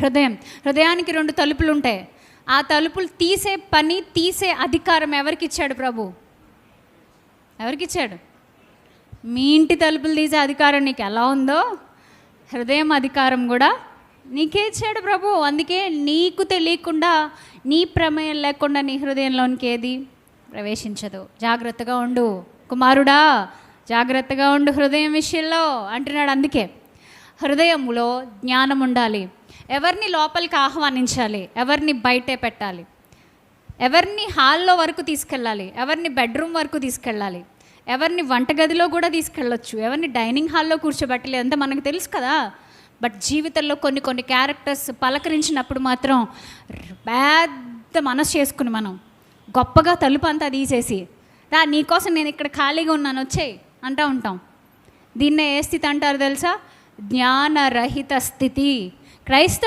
హృదయం. హృదయానికి రెండు తలుపులు ఉంటాయి ఆ తలుపులు తీసే పని తీసే అధికారం ఎవరికి ఇచ్చాడు ప్రభు? ఎవరికి ఇచ్చాడు మీ ఇంటి తలుపులు తీసే అధికారం నీకు ఎలా ఉందో హృదయం అధికారం కూడా నీకే ఇచ్చాడు ప్రభు. అందుకే నీకు తెలియకుండా నీ ప్రమేయం లేకుండా నీ హృదయంలోనికి ఏది ప్రవేశించదు. జాగ్రత్తగా ఉండు. కుమారుడా జాగ్రత్తగా ఉండు హృదయం విషయంలో అంటున్నాడు అందుకే. హృదయంలో జ్ఞానం ఉండాలి ఎవరిని లోపలికి ఆహ్వానించాలి? ఎవరిని బయటే పెట్టాలి? ఎవరిని హాల్లో వరకు తీసుకెళ్ళాలి? ఎవరిని బెడ్రూమ్ వరకు తీసుకెళ్ళాలి? ఎవరిని వంటగదిలో కూడా తీసుకెళ్ళొచ్చు? ఎవరిని డైనింగ్ హాల్లో కూర్చోబెట్టలేదు? అంతా మనకు తెలుసు కదా. బట్ జీవితంలో కొన్ని కొన్ని క్యారెక్టర్స్ పలకరించినప్పుడు మాత్రం పెద్ద మనసు చేసుకుని మనం గొప్పగా తలుపు అంతా తీసేసి రా నీకోసం నేను ఇక్కడ ఖాళీగా ఉన్నాను వచ్చేయి అంటూ ఉంటాం. దీన్నే ఏ స్థితి అంటారు తెలుసా? జ్ఞానరహిత స్థితి. క్రైస్తవ